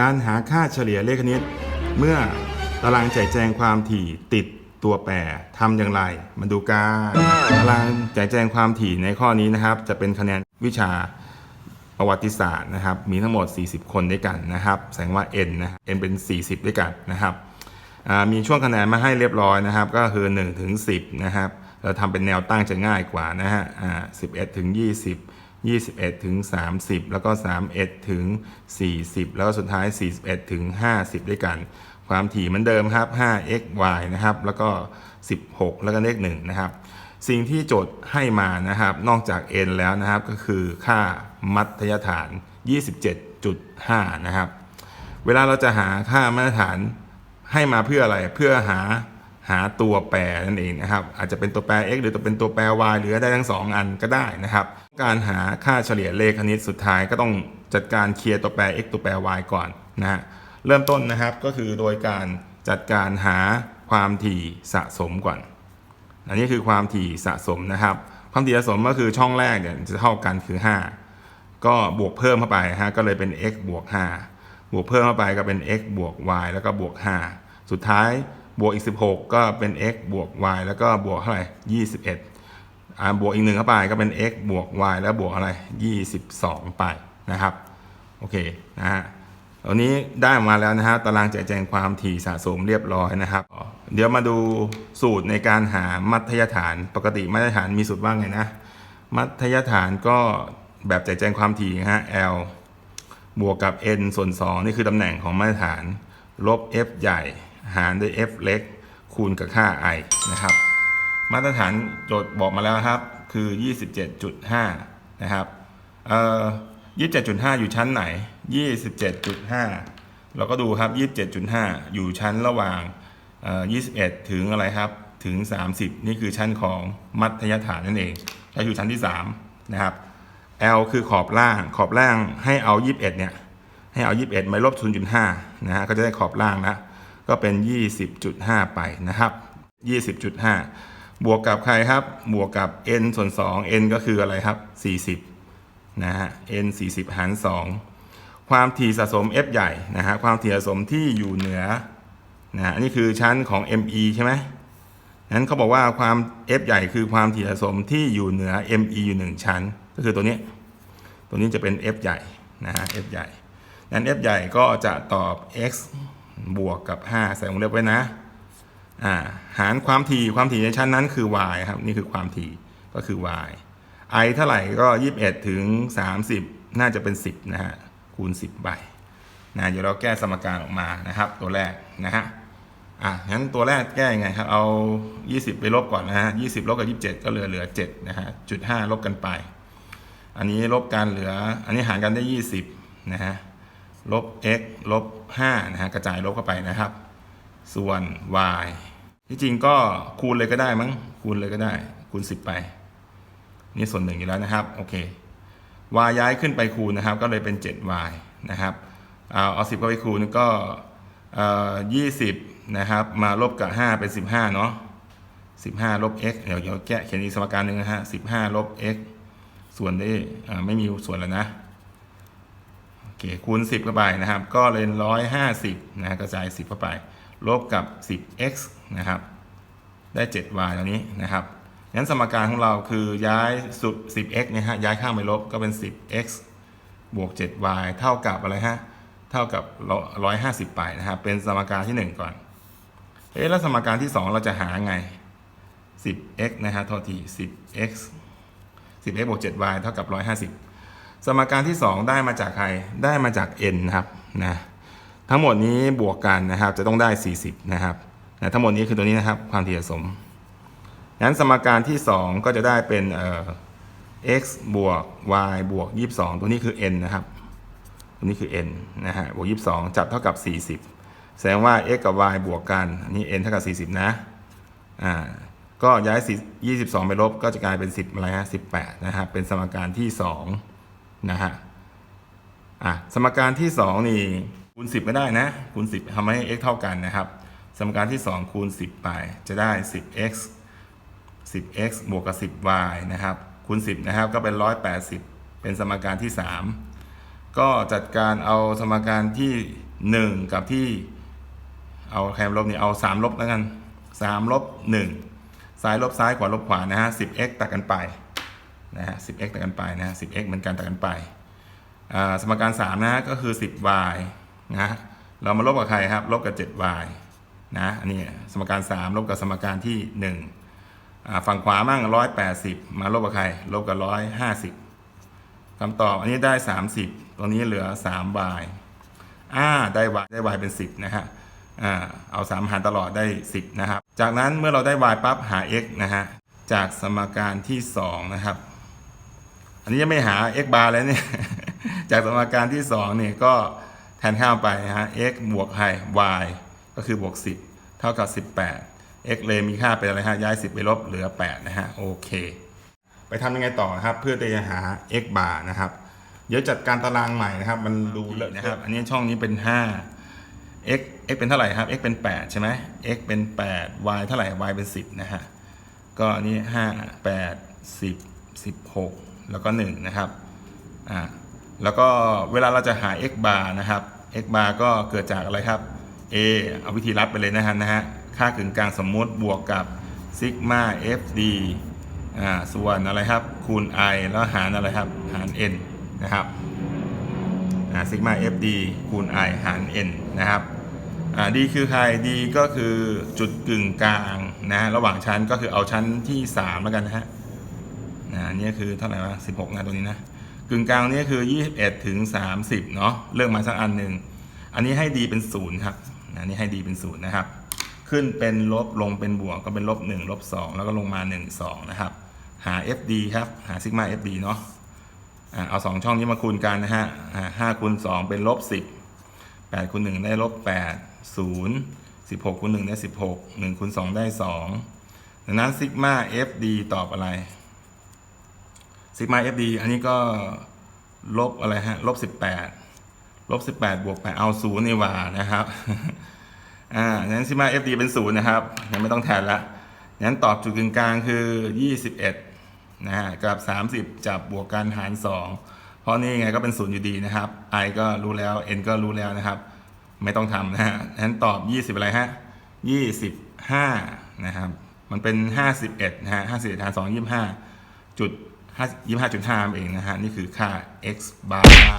การหาค่าเฉลี่ยเลขคณิต เมื่อตารางแจกแจงความถี่ติดตัวแปรทำอย่างไร มาดูการตารางแจกแจงความถี่ในข้อนี้นะครับ จะเป็นคะแนนวิชาประวัติศาสตร์นะครับ มีทั้งหมด 40 คนด้วยกันนะครับ แสดงว่า n นะ n เป็น 40 ด้วยกันนะครับมีช่วงคะแนนมาให้เรียบร้อยนะครับ ก็คือ1ถึง10 นะครับ เราทำเป็นแนวตั้งจะง่ายกว่านะฮะ11ถึง20 21ถึง30 แล้วก็ 31ถึง40 แล้วก็สุดท้าย 41ถึง50 ด้วยกัน ความถี่มือนเดิมครับ 5x y นะครับ แล้วก็ 16 แล้วก็เลข1นะครับ สิ่งที่โจทย์ให้มานะครับ นอกจาก n แล้วนะครับ ก็คือค่ามัธยฐาน 27.5 นะครับ เวลาเราจะหาค่ามาตรฐานให้มาเพื่ออะไร เพื่อหา หาตัวแปรนั่นเองนะครับอาจจะเป็นตัวแปร x หรือตัวเป็นตัวแปร y หรือได้ทั้งสองอันก็ได้นะครับ การหาค่าเฉลี่ยเลขคณิตสุดท้ายก็ต้องจัดการเคลียร์ตัวแปร x ตัวแปร y ก่อนนะฮะเริ่มต้นนะครับก็คือโดยการจัดการหาความถี่สะสมก่อน อันนี้คือความถี่สะสมนะครับ ความถี่สะสมก็คือช่องแรกเนี่ยจะเท่ากันคือ 5 ก็บวกเพิ่มเข้าไปฮะก็เลยเป็น x บวก 5 บวกเพิ่มเข้าไปก็เป็น x บวก y แล้วก็บวก 5 สุดท้าย บวกอีก 16 ก็เป็น x บวก y แล้วก็บวกเท่าไหร่21อ่าบวกอีกหนึ่งเข้าไปก็เป็น x บวก y แล้วบวกอะไร 22 ไปนะครับ โอเคนะฮะตอนนี้ได้มาแล้วนะฮะตารางแจกแจงความถี่สะสมเรียบร้อยนะครับ เดี๋ยวมาดูสูตรในการหามัธยฐานปกติมัธยฐานมีสูตรว่าไงนะ มัธยฐานก็แบบแจกแจงความถี่นะฮะ L บวกกับ n ส่วน 2 นี่คือตำแหน่งของมาตรฐาน ลบ f ใหญ่ หารด้วย f เล็กคูณกับค่า i นะครับ มาตรฐานโจทย์บอกมาแล้วครับ คือ 27.5 นะครับเอ่อ27.5 อยู่ชั้นไหน 27.5 เราก็ดูครับ 27.5 อยู่ชั้นระหว่างเอ่อ21 ถึงอะไรครับ ถึง 30 นี่คือชั้นของมัธยฐานนั่นเองก็คือชั้นที่ 3 นะครับ L คือขอบล่าง ขอบล่างให้เอา 21 เนี่ย ให้เอา 21มาลบ 0.5 นะฮะ ก็จะได้ขอบล่างนะ ก็เป็น 20.5 ไปนะครับ 20.5 บวกกับใครครับ บวกกับ n ส่วน 2 n ก็คืออะไรครับ 40 นะฮะ n 40 หาร 2 ความถี่สะสม f ใหญ่นะฮะ ความถี่สะสมที่อยู่เหนือ นะอันนี้คือชั้นของ me ใช่ไหมนั้นเขาบอกว่าความ f ใหญ่คือความถี่สะสมที่อยู่เหนือ me อยู่หนึ่งชั้น ก็คือตัวนี้ ตัวนี้จะเป็น f ใหญ่นะฮะ f ใหญ่นั้น f ใหญ่ก็จะตอบ x บวกกับ 5 ใส่วงเล็บไว้นะอ่าหารความถี่ความถี่ในชั้นนั้นคือ y ครับ นี่คือความถี่ก็คือ y i เท่าไหร่ก็ 21 ถึง 30 น่าจะเป็น 10 นะฮะ คูณ 10 ใบนะเดี๋ยวเราแก้สมการออกมานะครับ ตัวแรกนะฮะอะงั้นตัวแรกแก้ยังไงครับ เอา 20 ไปลบก่อนนะฮะ20 ลบกับ 27 ก็เหลือเหลือ7นะฮะจุด5ลบกันไป อันนี้ลบกันเหลือ อันนี้หารกันได้ 20 นะฮะ ลบ x ลบ5นะฮะกระจายลบเข้าไปนะครับ ส่วน y ที่จริงก็คูณเลยก็ได้มั้งคูณเลยก็ได้ คูณ 10 ไป นี่ส่วนหนึ่งอยู่แล้วนะครับโอเค y ย้ายขึ้นไปคูณนะครับ ก็เลยเป็น 7y นะครับเอาเอา10เข้าไปคูณก็เอ่อ20นะครับมาลบกับ 5 เป็น 15เนาะ15 ลบ x เดี๋ยวเดี๋ยวแก้เขียนอีกสมการหนึ่งนะฮะ15 ลบ x ส่วนได้ไม่มีส่วนแล้วนะ คคูณ 10 เข้าไปนะครับ ก็เลย 150นะฮะกระจาย 10 เข้าไป ลบกับ 10x นะครับ ได้ 7y ตรงนี้นะครับงั้นสมการของเราคือย้ายสุด 10x เนี่ยฮะย้ายข้างไปลบก็เป็น 10x บวก 7y เท่ากับอะไรฮะเท่ากับ 150 ไปนะครับ เป็นสมการที่ 1 ก่อน เอ๊ะแล้วสมการที่ 2 เราจะหาไง 10x นะฮะทษที 10x 10x บวก 7y เท่ากับ 150 สมการที่ 2 ได้มาจากใครได้มาจาก n นะครับนะทั้งหมดนี้บวกกันนะครับจะต้องได้ 40 นะครับนะทั้งหมดนี้คือตัวนี้นะครับความถี่สมงั้นสมการที่ 2 ก็จะได้เป็นเอ่อ x บวก y บวก 22 ตัวนี้คือ n นะครับตัวนี้คือ n นะฮะบวก 22 จับเท่ากับ 40 แสดงว่า x กับ y บวกกันอันนี้ n เท่ากับ 40 นะอ่าก็ย้าย10 22 ไปลบก็จะกลายเป็น 10อะไรฮะ18 นะครับเป็นสมการที่ 2 นะฮะอะสมการที่ 2 นี่คูณ 10 ก็ได้นะคูณ 10ทำให้ x เท่ากันนะครับ สมการที่ 2 คูณ 10 ไปจะได้ 10x 10x บวกกับ 10y นะครับคูณ 10 นะครับก็เป็น 180 เป็นสมการที่ 3 ก็จัดการเอาสมการที่หนึ่งกับที่เอาใครลบนี่เอาสามลบแล้วกันสามลบหนึ่งซ้ายลบซ้ายขวาลบขวานะฮะสิบ x ตัดกันไป นะฮะสิบ x ตัดกันไปนะฮะสิบ x เหมือนกันตัดกันไป สมการสามนะฮะก็คือสิบ y นะเรามาลบกับใครครับ ลบกับ 7y นะอันนี้สมการ 3 ลบกับสมการที่1อ่าฝั่งขวามั่ง 180 มาลบกับใคร ลบกับ 150คำตอบอันนี้ได้ 30 ตรงนี้เหลือ 3y อ่าได้ y ได้ y เป็น 10 นะฮะอ่าเอา 3 หารตลอดได้ 10 นะครับ จากนั้นเมื่อเราได้ y ปั๊บหา x นะฮะจากสมการที่ 2 นะครับ อันนี้ยังไม่หา x bar แล้วเนี่ย จากสมการที่2เนี่ยก็แทนข้ามไปนะฮะ x บวก y y ก็คือบวก 10 เท่ากับ 18 x เลยมีค่าเป็นอะไรฮะ ย้าย 10 ไปลบเหลือ 8 นะฮะ โอเค ไปทำยังไงต่อครับ เพื่อจะหา x bar นะครับ เดี๋ยวจัดการตารางใหม่นะครับ มันดูเลอะนะครับ อันนี้ช่องนี้เป็น 5 x x เป็นเท่าไหร่ครับ x เป็น 8 ใช่ไหม x เป็น 8 y เท่าไหร่ y เป็น 10 นะฮะ ก็อันนี้ห้าแปดสิบสิบหก แล้วก็หนึ่งนะครับอ่าแล้วก็เวลาเราจะหา x bar นะครับ x bar ก็เกิดจากอะไรครับ a เอาวิธีรับไปเลยนะฮะนะฮะค่ากึ่งกลางสมมุติบวกกับซิกมา fd อ่าส่วนอะไรครับ คูณ i แล้วหารอะไรครับ หาร n นะครับอ่าซิกมา fd คูณ i หาร n นะครับอ่าดีคือใครดีก็คือจุดกึ่งกลางนะระหว่างชั้นก็คือเอาชั้นที่ 3 แล้วกันนะฮะ นะอันนี่คือเท่าไหร่วะ16นะตัวนี้นะกึ่งกลางนี้คือ21ถึง30เนาะเลือกมาสักอันหนึ่งอันนี้ให้ดีเป็น0ครับนะอันนี้ให้ดีเป็น0นย์นะครับ ขึ้นเป็นลบลงเป็นบวกก็เป็นลบ1ลบ2แล้วก็ลงมา1 2นะครับ หา FD ครับ หาซิกมา FD เนาะเอาเอา2ช่องนี้มาคูณกันนะฮะอ่าคูณ2เป็นลบ10 8คูณ1ได้ลบ8 0 16คูณ1ได้16 1คูณ2ได้2ดังนั้นซิกมา FD ตอบอะไร ซิกมา FD อันนี้ก็ลบอะไรฮะ ลบ18ลบ18บแปดบวก8เอา0นี่ว่านะครับ อ่าดังนั้นซิกมา FD เป็น0นย์นะครับยังไม่ต้องแทนละงั้นตอบจุดกึ่งกลางคือ21นะฮะกับ30จับบวกกันหาร2เพราะนี่ไงก็เป็น0อยู่ดีนะครับ i ก็รู้แล้ว n ก็รู้แล้วนะครับ ไม่ต้องทำนะฮะนั้นตอบ20อะไรฮะ25นะครับ มันเป็น51นะฮะ51หาร2 25จุด 25.5เองนะฮะ นี่คือค่า x bar